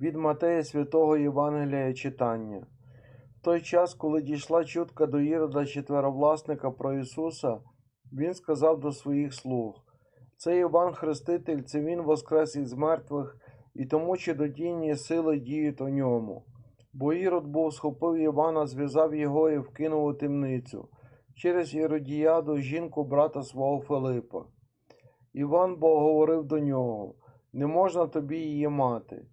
Від Матея Святого Євангелія читання. В той час, коли дійшла чутка до Ірода четверовласника про Ісуса, він сказав до своїх слуг: Це Іван Хреститель, це Він воскрес із мертвих, і тому чудодійні сили діють у ньому. Бо Ірод був схопив Івана, зв'язав його і вкинув у темницю через Іродіяду, жінку брата свого Филипа. Іван бо говорив до нього: Не можна тобі її мати.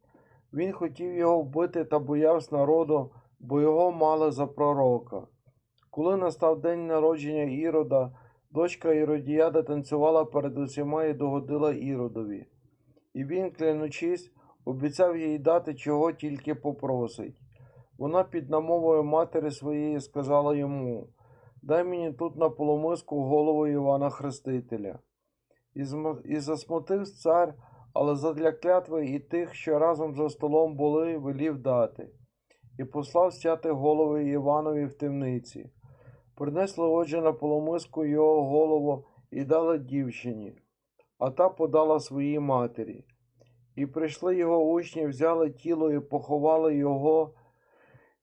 Він хотів його вбити та боявся народу, бо його мали за пророка. Коли настав день народження Ірода, дочка Іродіяда танцювала перед усіма і догодила Іродові. І він, клянучись, обіцяв їй дати, чого тільки попросить. Вона під намовою матері своєї сказала йому: Дай мені тут на полумиску голову Івана Хрестителя. І, засмутився цар, але задля клятви і тих, що разом за столом були, велів дати, і послав стяти голови Іванові в темниці. Принесли отже на полумиску його голову і дали дівчині, а та подала своїй матері. І прийшли його учні, взяли тіло і поховали його,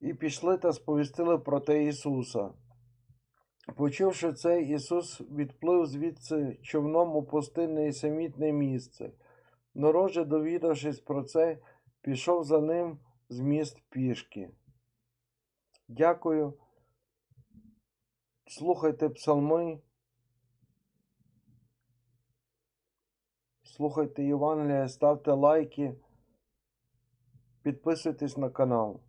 і пішли та сповістили про те Ісуса. Почувши це, Ісус відплив звідси човном у пустинне і самітне місце. Народ же, довідавшись про це, пішов за ним з міст пішки. Дякую. Слухайте псалми. Слухайте Євангелія, ставте лайки, підписуйтесь на канал.